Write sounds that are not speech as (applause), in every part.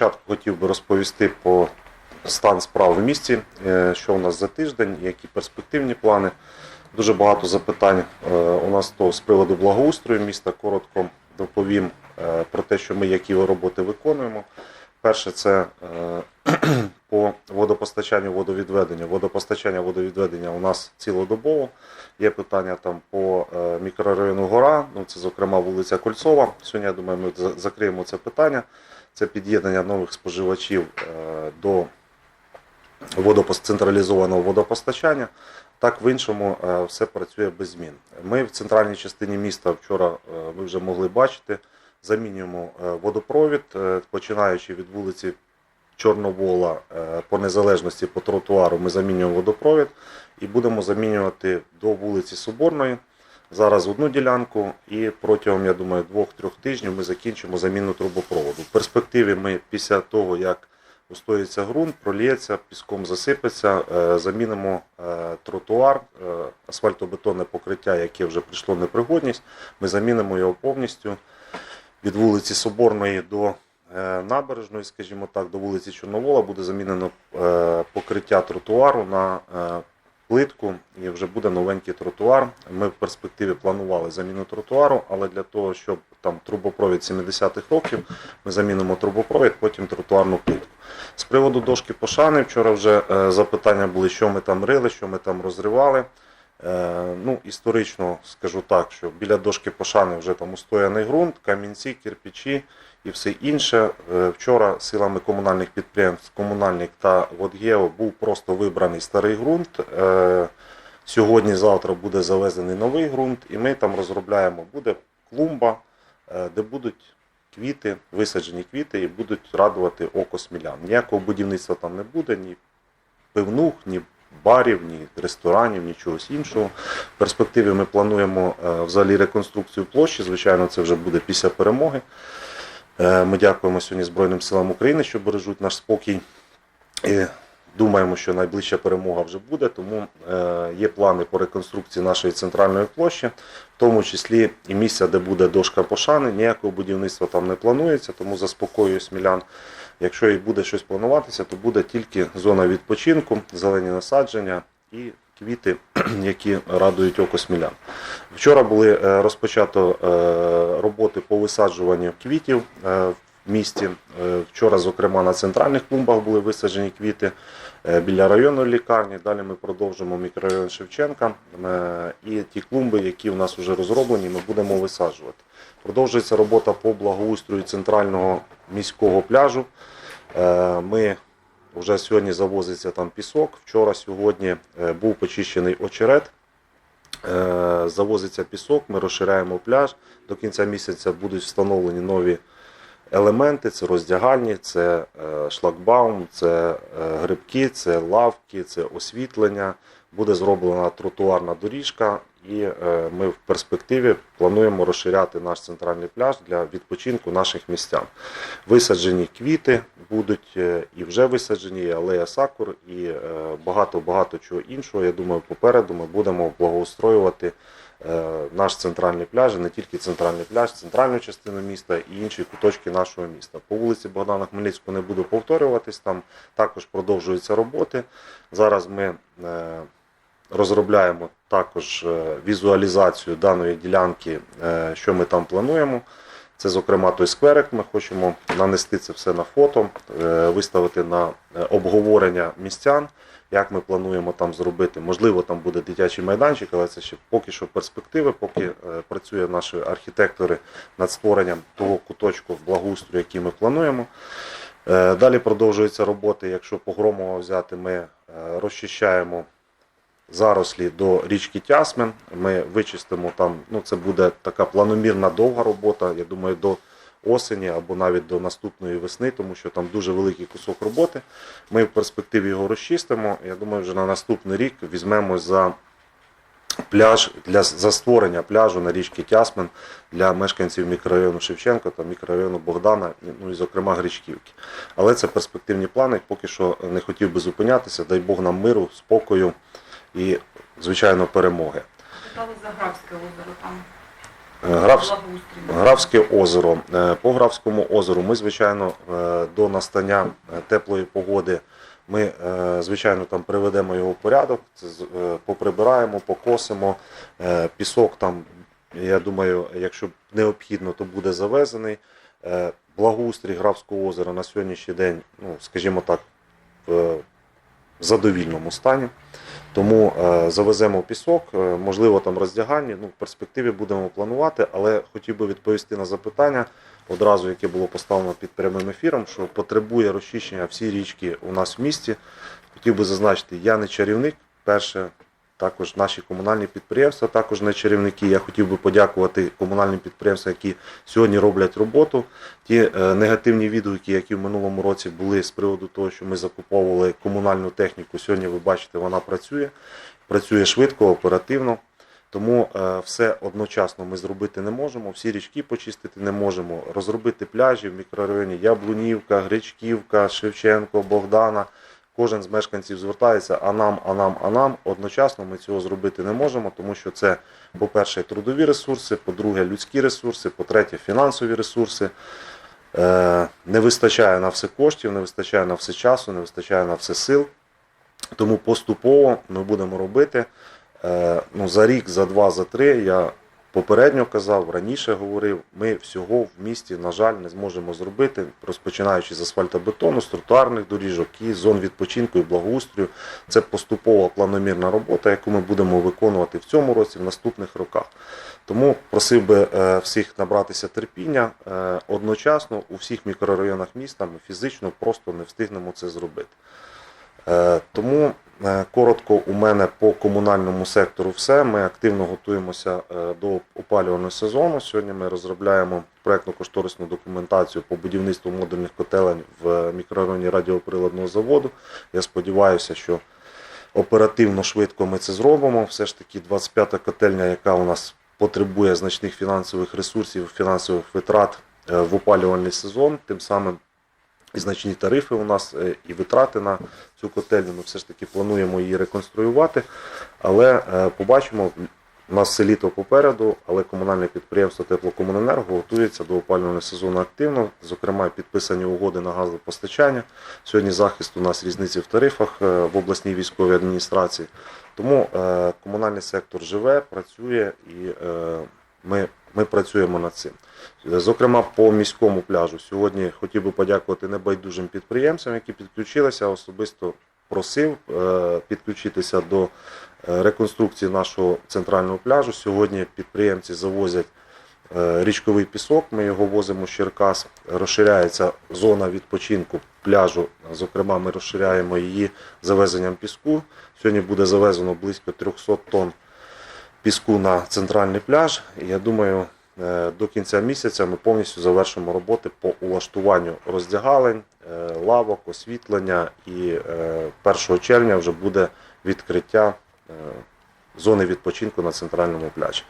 початку хотів би розповісти про стан справ в місті, е, що у нас за тиждень, які перспективні плани. Дуже багато запитань е, у нас то з приводу благоустрою міста. Коротко доповім е, про те, що ми які роботи виконуємо. Перше, це (clears throat) по водопостачанню, водовідведенню. Водопостачання, водовідведення у нас цілодобово. Є питання там по мікрорайону Гора, ну це зокрема вулиця Кольцова. Сьогодні, я думаю, ми закриємо це питання. Це під'єднання нових споживачів е, до централізованого водопостачання. Так, в іншому е, все працює без змін. Ми в центральній частині міста вчора е, ви вже могли бачити, замінюємо водопровід, починаючи від вулиці Чорновола по незалежності по тротуару. Ми замінюємо водопровід і будемо замінювати до вулиці Соборної. Зараз одну ділянку, і протягом, я думаю, двох-трьох тижнів ми закінчимо заміну трубопроводу. В перспективі ми після того, як устоїться ґрунт, проліється, піском засипеться, е, замінимо е, тротуар, е, асфальтобетонне покриття, яке вже прийшло непригодність. Ми замінимо його повністю від вулиці Соборної до набережної, скажімо так, до вулиці Чорновола буде замінено покриття тротуару на плитку і вже буде новенький тротуар. Ми в перспективі планували заміну тротуару, але для того, щоб там трубопровід 70-х років, ми замінимо трубопровід, потім тротуарну плитку. З приводу дошки пошани, вчора вже е, запитання були, що ми там рили, що ми там розривали. Е, ну, історично скажу так, що біля дошки пошани вже там устояний ґрунт, камінці, кирпичі і все інше. Е, вчора силами комунальних підприємств, комунальник та Водгео був просто вибраний старий ґрунт. Е, сьогодні, завтра буде завезений новий ґрунт, і ми там розробляємо, буде клумба, е, де будуть квіти, висаджені квіти і будуть радувати око смілян. Ніякого будівництва там не буде, ні пивнух, ні барів, ні ресторанів, ні іншого. В перспективі ми плануємо взагалі реконструкцію площі. Звичайно, це вже буде після перемоги. Е, Ми дякуємо сьогодні Збройним силам України, що бережуть наш спокій. І думаємо, що найближча перемога вже буде, тому е, є плани по реконструкції нашої центральної площі, в тому числі і місця, де буде дошка пошани. Ніякого будівництва там не планується, тому заспокоюю смілян. Якщо і буде щось плануватися, то буде тільки зона відпочинку, зелені насадження і квіти, (clears throat) які радують око смілян. Вчора були е, розпочато е, роботи по висаджуванню квітів е, в місті. Вчора, зокрема, на центральних клумбах були висаджені квіти біля районної лікарні. Далі ми продовжимо мікрорайон Шевченка. І ті клумби, які у нас вже розроблені, ми будемо висаджувати. Продовжується робота по благоустрою центрального міського пляжу. Ми вже сьогодні завозиться там пісок. Вчора, сьогодні е, був почищений очерет. Е, Завозиться пісок, ми розширяємо пляж. До кінця місяця будуть встановлені нові елементи: це роздягальні, це е, шлагбаум, це грибки, це лавки, це освітлення. Буде зроблена тротуарна доріжка, і е, ми в перспективі плануємо розширяти наш центральний пляж для відпочинку наших містян. Висаджені квіти будуть е, і вже висаджені, і алея сакур, і е, багато-багато чого іншого. Я думаю, попереду ми будемо благоустроювати е, наш центральний пляж, не тільки центральний пляж, центральну частину міста і інші куточки нашого міста. По вулиці Богдана Хмельницького не буду повторюватись, там також продовжуються роботи. Зараз ми е, розробляємо також е, візуалізацію даної ділянки, е, що ми там плануємо. Це, зокрема, той скверик. Ми хочемо нанести це все на фото, е, виставити на обговорення містян, як ми плануємо там зробити. Можливо, там буде дитячий майданчик, але це ще поки що перспективи, поки працює наші архітектори над створенням того куточку благоустрою, який ми плануємо. Далі продовжуються роботи. Якщо по взяти, ми розчищаємо зарослі до річки Тясмин. Ми вичистимо там, ну це буде така планомірна довга робота. Я думаю, до осені або навіть до наступної весни, тому що там дуже великий кусок роботи. Ми в перспективі його розчистимо. Я думаю, вже на наступний рік візьмемось за пляж для за створення пляжу на річці Тясмин для мешканців мікрорайону Шевченко та мікрорайону Богдана, ну і зокрема Гречківки. Але це перспективні плани. Поки що не хотів би зупинятися. Дай Бог нам миру, спокою і, звичайно, перемоги. Питали за Графське озеро там. Е, Граф... Графське озеро. Е, По Графському озеру ми, звичайно, е, до настання теплої погоди ми, звичайно, там приведемо його в порядок, поприбираємо, покосимо. Пісок там, я думаю, якщо необхідно, то буде завезений. Благоустрій Графського озера на сьогоднішній день, ну, скажімо так, в задовільному стані. Тому е, завеземо пісок, е, можливо, там роздягальні. Ну, в перспективі будемо планувати, але хотів би відповісти на запитання одразу, яке було поставлено під прямим ефіром, що потребує розчищення всі річки у нас в місті. Хотів би зазначити, я не чарівник. Перше, також наші комунальні підприємства, також не чарівники. Я хотів би подякувати комунальним підприємствам, які сьогодні роблять роботу. Ті е, негативні відгуки, які в минулому році були з приводу того, що ми закуповували комунальну техніку, сьогодні ви бачите, вона працює, працює швидко, оперативно. Тому е, все одночасно ми зробити не можемо, всі річки почистити не можемо. Розробити пляжі в мікрорайоні Яблунівка, Гречківка, Шевченко, Богдана. Кожен з мешканців звертається, а нам, а нам, а нам. Одночасно ми цього зробити не можемо, тому що це, по-перше, трудові ресурси, по-друге, людські ресурси, по-третє, фінансові ресурси. Е, Не вистачає на все коштів, не вистачає на все часу, не вистачає на все сил. Тому поступово ми будемо робити. Е, Ну, за рік, за два, за три я попередньо казав, раніше говорив, ми всього в місті, на жаль, не зможемо зробити, розпочинаючи з асфальтобетону, з тротуарних доріжок і зон відпочинку і благоустрою. Це поступова планомірна робота, яку ми будемо виконувати в цьому році, в наступних роках. Тому просив би е, всіх набратися терпіння. Е, Одночасно у всіх мікрорайонах міста ми фізично просто не встигнемо це зробити. Е, Тому коротко у мене по комунальному сектору все. Ми активно готуємося е, до опалювального сезону. Сьогодні ми розробляємо проєктно-кошторисну документацію по будівництву модульних котелень в мікрорайоні радіоприладного заводу. Я сподіваюся, що оперативно швидко ми це зробимо. Все ж таки 25-та котельня, яка у нас потребує значних фінансових ресурсів, фінансових витрат е, в опалювальний сезон, тим самим і значні тарифи у нас е, і витрати на цю котельню. Ми все ж таки плануємо її реконструювати. Але е, побачимо, у нас все літо попереду, але комунальне підприємство Теплокомуненерго готується до опалювального сезону активно. Зокрема, підписані угоди на газопостачання. Сьогодні захист у нас різниці в тарифах е, в обласній військовій адміністрації. Тому комунальний сектор живе, працює і ми, ми працюємо над цим. Зокрема, по міському пляжу. Сьогодні хотів би подякувати небайдужим підприємцям, які підключилися. Особисто просив е, підключитися до е, реконструкції нашого центрального пляжу. Сьогодні підприємці завозять е, річковий пісок. Ми його возимо з Черкас. Розширяється зона відпочинку пляжу. Зокрема, ми розширяємо її завезенням піску. Сьогодні буде завезено близько 300 тонн піску на центральний пляж. Я думаю, е, до кінця місяця ми повністю завершимо роботи по улаштуванню роздягалень, е, лавок, освітлення. І е, 1 червня вже буде відкриття е, зони відпочинку на центральному пляжі.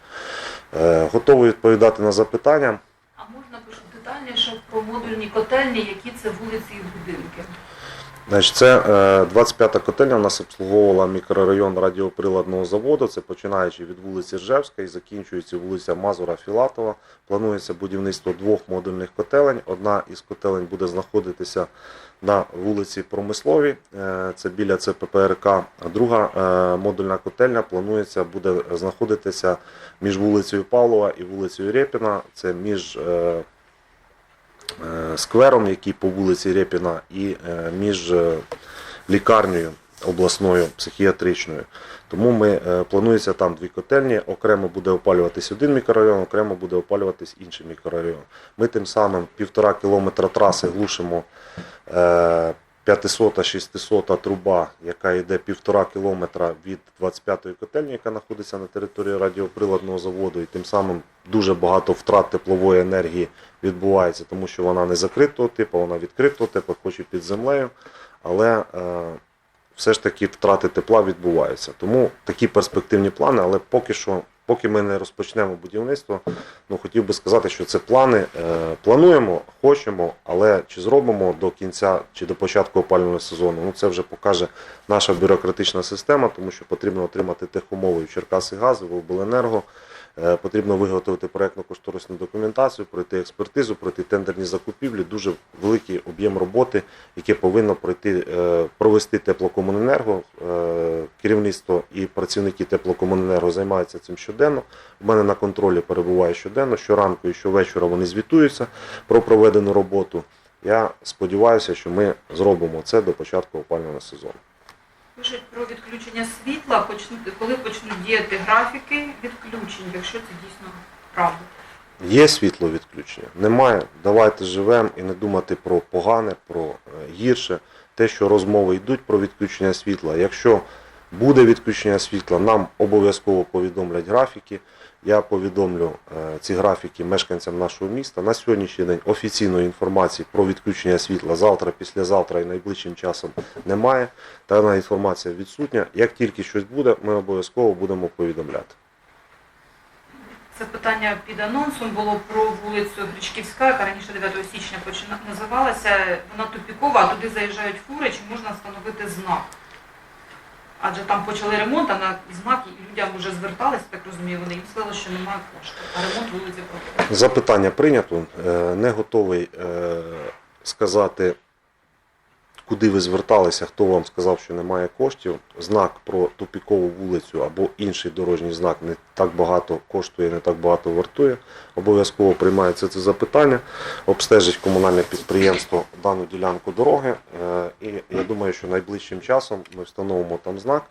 Е, Готовий відповідати на запитання. А можна детальніше про модульні котельні, які це вулиці і будинки? Значить, це е, 25-та котельня у нас обслуговувала мікрорайон радіоприладного заводу. Це починаючи від вулиці Ржевська і закінчується вулиця Мазура Філатова. Планується будівництво двох модульних котелень. Одна із котелень буде знаходитися на вулиці Промисловій, е, це біля ЦППРК. А друга е, модульна котельня планується буде знаходитися між вулицею Павлова і вулицею Рєпіна. Це між е, е, сквером, який по вулиці Рєпіна, і е, між е, лікарнею обласною психіатричною. Тому ми е, планується там дві котельні. Окремо буде опалюватись один мікрорайон, окремо буде опалюватись інший мікрорайон. Ми тим самим півтора кілометра траси глушимо. Е, 500-600 труба, яка йде півтора кілометра від 25-ї котельні, яка знаходиться на території радіоприладного заводу, і тим самим дуже багато втрат теплової енергії відбувається, тому що вона не закритого типу, вона відкритого типу, хоч і під землею, але е, все ж таки втрати тепла відбуваються. Тому такі перспективні плани, але поки що. Поки ми не розпочнемо будівництво, ну хотів би сказати, що це плани. Е, плануємо, хочемо, але чи зробимо до кінця чи до початку опалювального сезону, ну це вже покаже наша бюрократична система, тому що потрібно отримати техумови в Черкаси газ, в обленерго, Потрібно виготовити проєктно-кошторисну документацію, пройти експертизу, пройти тендерні закупівлі. Дуже великий об'єм роботи, яке повинно пройти, е, провести теплокомуненерго. Е, Керівництво і працівники теплокомуненерго займаються цим щоденно. У мене на контролі перебуває щоденно. Щоранку і щовечора вони звітуються про проведену роботу. Я сподіваюся, що ми зробимо це до початку опалювального сезону. Пишуть про відключення світла, коли почнуть діяти графіки відключень, якщо це дійсно правда. Є світло відключення? Немає. Давайте живемо і не думати про погане, про е, гірше. Те, що розмови йдуть про відключення світла. Якщо буде відключення світла, нам обов'язково повідомлять графіки. Я повідомлю е, ці графіки мешканцям нашого міста. На сьогоднішній день офіційної інформації про відключення світла завтра, післязавтра і найближчим часом немає. Дана інформація відсутня. Як тільки щось буде, ми обов'язково будемо повідомляти. Це питання під анонсом було про вулицю Гречківська, яка раніше 9 січня називалася. Вона тупікова, а туди заїжджають фури, чи можна встановити знак? Адже там почали ремонт, а на знак людям вже звертались, так розумію, вони їм сказали, що немає коштів, а ремонт вулиці проти Запитання прийнято. Е, Не готовий е, сказати, куди ви зверталися, хто вам сказав, що немає коштів. Знак про тупікову вулицю або інший дорожній знак не так багато коштує, не так багато вартує. Обов'язково приймається це запитання, обстежить комунальне підприємство дану ділянку дороги. Е, І я думаю, що найближчим часом ми встановимо там знак.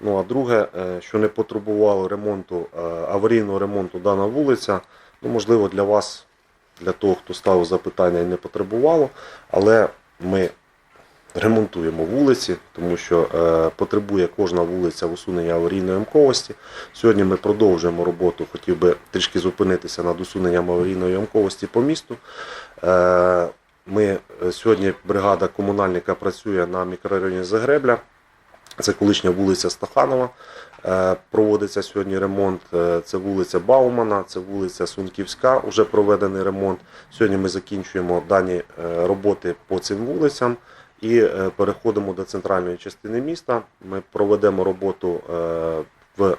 Ну а друге, е, що не потребувало ремонту, е, аварійного ремонту дана вулиця, ну можливо для вас, для того, хто ставив запитання і не потребувало, але ми ремонтуємо вулиці, тому що е, потребує кожна вулиця в усуненні аварійної ямковості. Сьогодні ми продовжуємо роботу, хотів би трішки зупинитися над усуненням аварійної ямковості по місту. Е, ми е, сьогодні бригада комунальника працює на мікрорайоні Загребля. Це колишня вулиця Стаханова. Проводиться сьогодні ремонт. Це вулиця Баумана, це вулиця Сунківська. Уже проведений ремонт. Сьогодні ми закінчуємо дані роботи по цим вулицям і е, переходимо до центральної частини міста. Ми проведемо роботу е, в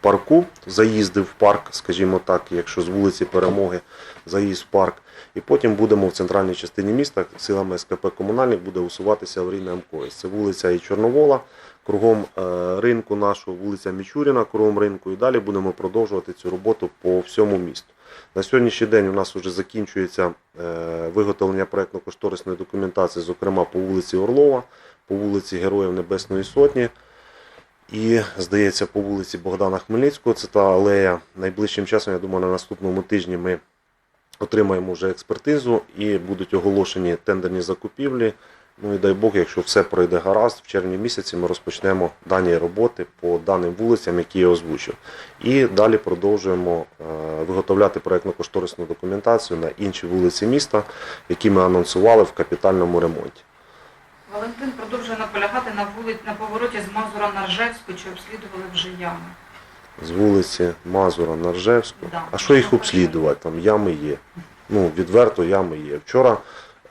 парку, заїзди в парк, скажімо так, якщо з вулиці Перемоги заїзд в парк. І потім будемо в центральній частині міста силами СКП комунальник буде усуватися аварійна ямковість. Це вулиця і Чорновола, кругом е, ринку нашого, вулиця Мічуріна, кругом ринку. І далі будемо продовжувати цю роботу по всьому місту. На сьогоднішній день у нас вже закінчується е, виготовлення проєктно-кошторисної документації, зокрема по вулиці Орлова, по вулиці Героїв Небесної Сотні. І, здається, по вулиці Богдана Хмельницького, це та алея. Найближчим часом, я думаю, на наступному тижні ми отримаємо вже експертизу і будуть оголошені тендерні закупівлі. Ну і дай Бог, якщо все пройде гаразд, в червні місяці ми розпочнемо дані роботи по даним вулицям, які я озвучив. І далі продовжуємо е, виготовляти проєктно-кошторисну документацію на інші вулиці міста, які ми анонсували в капітальному ремонті. Валентин продовжує наполягати на вулиці на повороті з Мазура на Ржевську, чи обслідували вже ями. З вулиці Мазура на Ржевську. Да. А що їх обслідувати? Там ями є. Ну, відверто ями є. Вчора,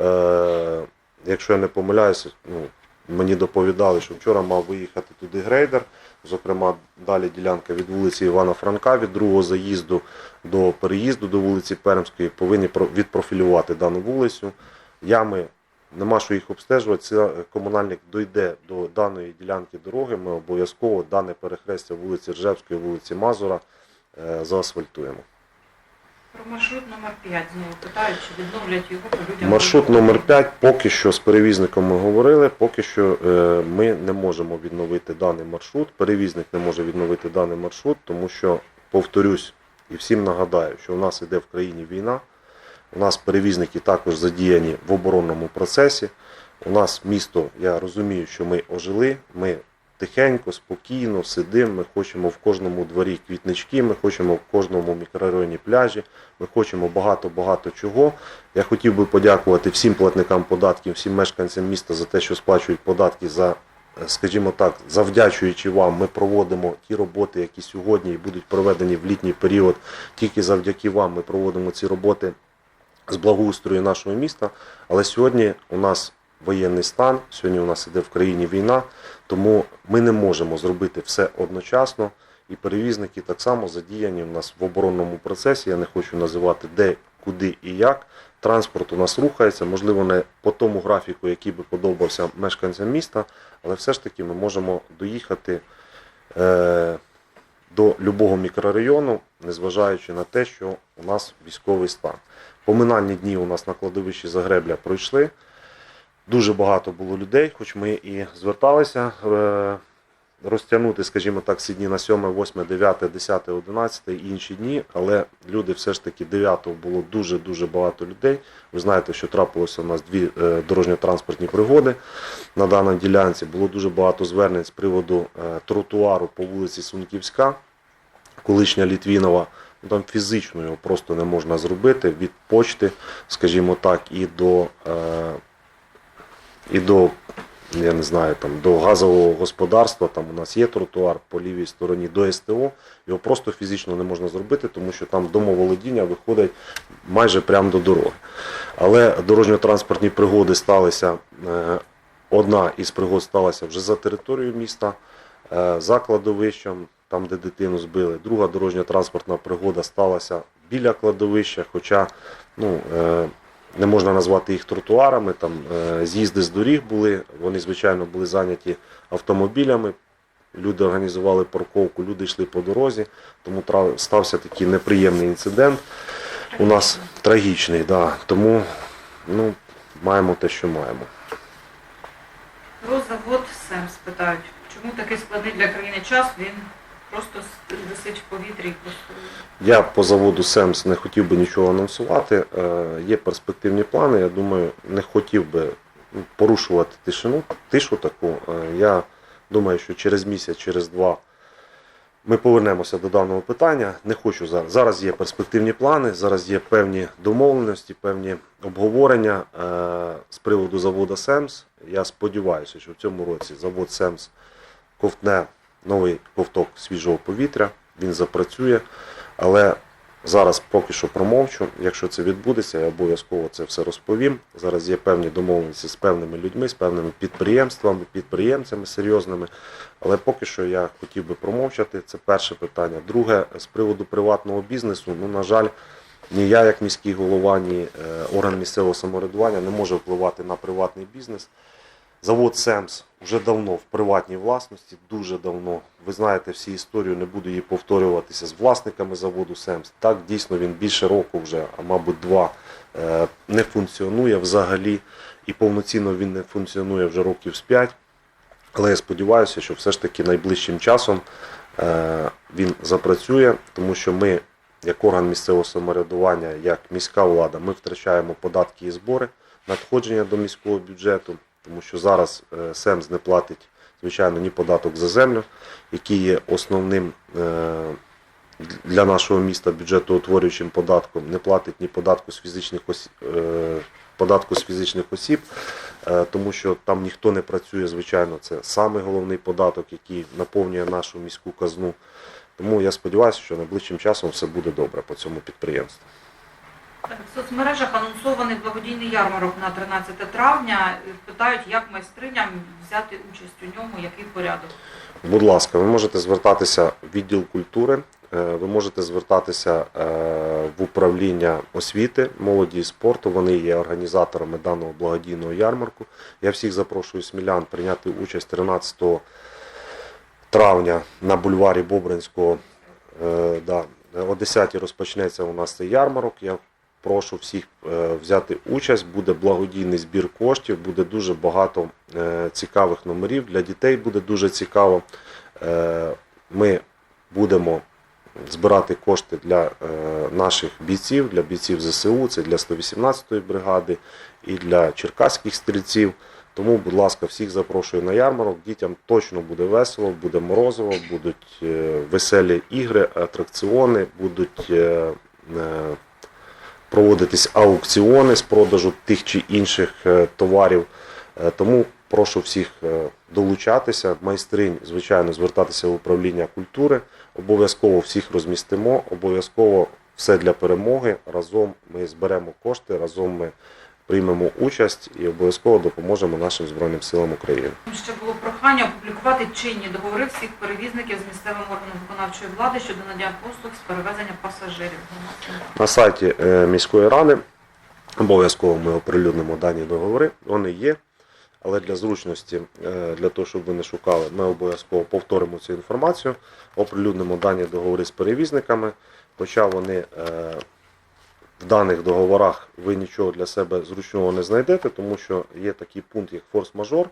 е, якщо я не помиляюся, ну, мені доповідали, що вчора мав виїхати туди грейдер. Зокрема, далі ділянка від вулиці Івана Франка, від другого заїзду до переїзду до вулиці Пермської, повинні відпрофілювати дану вулицю. Ями нема що їх обстежувати. Це комунальник дойде до даної ділянки дороги. Ми обов'язково дане перехрестя вулиці Ржевської, вулиці Мазура е, заасфальтуємо. Про маршрут номер 5 знову питають, чи відновлять його по людям. Маршрут номер 5 поки що з перевізником ми говорили, поки що е, ми не можемо відновити даний маршрут. Перевізник не може відновити даний маршрут, тому що, повторюсь і всім нагадаю, що у нас іде в країні війна. У нас перевізники також задіяні в оборонному процесі. У нас місто, я розумію, що ми ожили, ми тихенько, спокійно сидимо, ми хочемо в кожному дворі квітнички, ми хочемо в кожному мікрорайоні пляжі, ми хочемо багато-багато чого. Я хотів би подякувати всім платникам податків, всім мешканцям міста за те, що сплачують податки за, е, скажімо так, завдячуючи вам, ми проводимо ті роботи, які сьогодні будуть проведені в літній період. Тільки завдяки вам ми проводимо ці роботи з благоустрою нашого міста. Але сьогодні у нас воєнний стан, сьогодні у нас іде в країні війна, тому ми не можемо зробити все одночасно. і перевізники так само задіяні в нас в оборонному процесі. Я не хочу називати де, куди і як. Транспорт у нас рухається, можливо, не по тому графіку, який би подобався мешканцям міста, але все ж таки ми можемо доїхати е, до любого мікрорайону, незважаючи на те, що у нас військовий стан. Поминальні дні у нас на кладовищі Загребля пройшли. Дуже багато було людей, хоч ми і зверталися е, розтягнути, скажімо так, ці дні на 7, 8, 9, 10, 11 і інші дні, але люди все ж таки 9 було дуже-дуже багато людей. Ви знаєте, що трапилося у нас дві е, дорожньо-транспортні пригоди на даній ділянці. Було дуже багато звернень з приводу е, тротуару по вулиці Сунківська, колишня Літвінова. Ну, Там фізично його просто не можна зробити від почти, скажімо так, і до, і до я не знаю, там до газового господарства, там у нас є тротуар по лівій стороні до СТО, його просто фізично не можна зробити, тому що там домоволодіння виходить майже прямо до дороги. Але дорожньо-транспортні пригоди сталися. е, Одна із пригод сталася вже за територією міста, е, за кладовищем, там, де дитину збили. Друга дорожньо-транспортна пригода сталася біля кладовища, хоча ну, е, не можна назвати їх тротуарами. Там е, з'їзди з доріг були, вони, звичайно, були зайняті автомобілями. Люди організували парковку, люди йшли по дорозі, тому стався такий неприємний інцидент. У нас трагічний, да. тому ну, маємо те, що маємо. Про завод СЕМ спитають, чому такий складний для країни час, він просто висить в повітрі і. Я по заводу СЕМС не хотів би нічого анонсувати. Е, Є перспективні плани. Я думаю, не хотів би порушувати тишину, тишу таку. Е, Я думаю, що через місяць, через два ми повернемося до даного питання. Не хочу зараз. Зараз є перспективні плани, зараз є певні домовленості, певні обговорення е, з приводу заводу СЕМС. Я сподіваюся, що в цьому році завод СЕМС ковтне новий ковток свіжого повітря, він запрацює. Але зараз поки що промовчу. Якщо це відбудеться, я обов'язково це все розповім. Зараз є певні домовленості з певними людьми, з певними підприємствами, підприємцями серйозними. Але поки що я хотів би промовчати. Це перше питання. Друге, з приводу приватного бізнесу, ну, на жаль, ні я, як міський голова, ні е, орган місцевого самоврядування не може впливати на приватний бізнес. Завод СЕМС вже давно в приватній власності, дуже давно. Ви знаєте всі історію, не буду її повторюватися з власниками заводу СЕМС. Так, дійсно він більше року вже, а мабуть два, е, не функціонує взагалі. І повноцінно він не функціонує вже років з 5. Але я сподіваюся, що все ж таки найближчим часом е, він запрацює, тому що ми, як орган місцевого самоврядування, як міська влада, ми втрачаємо податки і збори, надходження до міського бюджету, тому що зараз е, СЕМС не платить, звичайно, ні податок за землю, який є основним е, для нашого міста бюджетоутворюючим податком, не платить ні податку з фізичних осіб, податку з фізичних осіб, е, тому що там ніхто не працює, звичайно, це самий головний податок, який наповнює нашу міську казну. Тому я сподіваюся, що найближчим часом все буде добре по цьому підприємству. В соцмережах анонсований благодійний ярмарок на 13 травня. Питають, як майстриням взяти участь у ньому, який порядок. Будь ласка, ви можете звертатися в відділ культури, е, ви можете звертатися е, в управління освіти, молоді і спорту. Вони є організаторами даного благодійного ярмарку. Я всіх запрошую смілян прийняти участь 13 травня на бульварі Бобринського. Е, Да, о 10 розпочнеться у нас цей ярмарок. Я прошу всіх е, взяти участь. Буде благодійний збір коштів, буде дуже багато е, цікавих номерів. Для дітей буде дуже цікаво. Е, Ми будемо збирати кошти для наших бійців, для бійців ЗСУ, це для 118-ї бригади і для черкаських стрільців. Тому, будь ласка, всіх запрошую на ярмарок. Дітям точно буде весело, буде морозиво, будуть веселі ігри, атракціони, будуть проводитись аукціони з продажу тих чи інших е, товарів. Е, Тому прошу всіх е, долучатися. Майстринь, звичайно, звертатися в управління культури. Обов'язково всіх розмістимо, обов'язково все для перемоги. Разом ми зберемо кошти, разом ми приймемо участь і обов'язково допоможемо нашим Збройним силам України. Ще було прохання опублікувати чинні договори всіх перевізників з місцевим органом виконавчої влади щодо надання послуг з перевезення пасажирів. На сайті е, міської ради обов'язково ми оприлюднимо дані договори. Вони є, але для зручності, е, для того, щоб ви не шукали, ми обов'язково повторимо цю інформацію, оприлюднимо дані договори з перевізниками, хоча вони е, в даних договорах ви нічого для себе зручного не знайдете, тому що є такий пункт, як форс-мажор.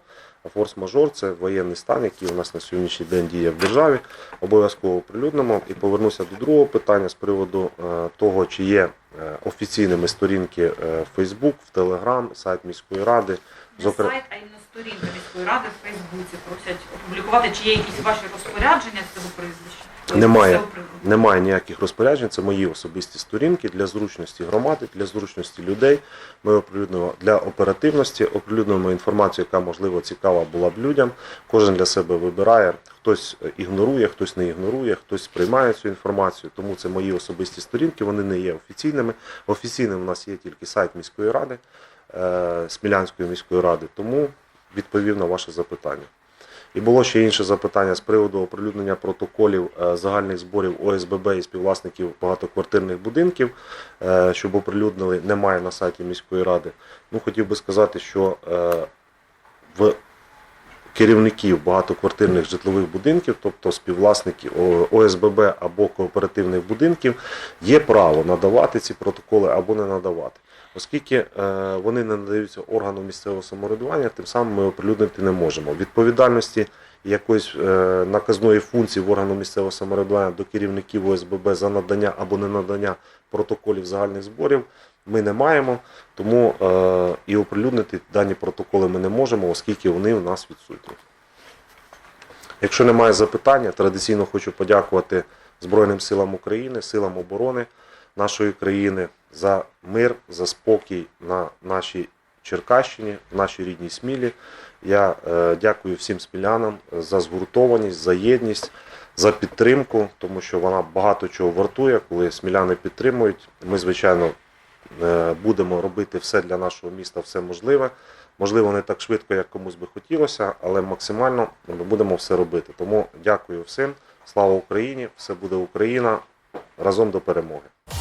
А форс-мажор це воєнний стан, який у нас на сьогоднішній день діє в державі. Обов'язково оприлюднимо. І повернуся до другого питання з приводу е, того, чи є е, офіційними сторінки е, в Facebook, в Telegram, сайт міської ради. Не Зокрема, сайт, а іменно сторінка міської ради в Фейсбуці просять опублікувати, чи є якісь ваші розпорядження з цього прізвища. Немає. Немає ніяких розпоряджень, це мої особисті сторінки для зручності громади, для зручності людей. Ми оприлюднимо для оперативності, оприлюднимо інформацію, яка можливо цікава була б людям. Кожен для себе вибирає. Хтось ігнорує, хтось не ігнорує, хтось сприймає цю інформацію. Тому це мої особисті сторінки. Вони не є офіційними. Офіційним у нас є тільки сайт міської ради, е, Смілянської міської ради. Тому відповів на ваше запитання. І було ще інше запитання з приводу оприлюднення протоколів е, загальних зборів ОСББ і співвласників багатоквартирних будинків, е, щоб оприлюднили, немає на сайті міської ради. Ну, хотів би сказати, що е, в керівників багатоквартирних житлових будинків, тобто співвласників ОСББ або кооперативних будинків, є право надавати ці протоколи або не надавати. Оскільки е, вони не надаються органу місцевого самоврядування, тим самим ми оприлюднити не можемо. Відповідальності якоїсь е, наказної функції в органу місцевого самоврядування до керівників ОСББ за надання або не надання протоколів загальних зборів ми не маємо, тому е, і оприлюднити дані протоколи ми не можемо, оскільки вони у нас відсутні. Якщо немає запитання, традиційно хочу подякувати Збройним силам України, силам оборони нашої країни за мир, за спокій на нашій Черкащині, в нашій рідній Смілі. Я е, дякую всім смілянам за згуртованість, за єдність, за підтримку, тому що вона багато чого вартує, коли сміляни підтримують. Ми, звичайно, е, будемо робити все для нашого міста, все можливе. Можливо, не так швидко, як комусь би хотілося, але максимально ми будемо все робити. Тому дякую всім. Слава Україні! Все буде Україна! Разом до перемоги!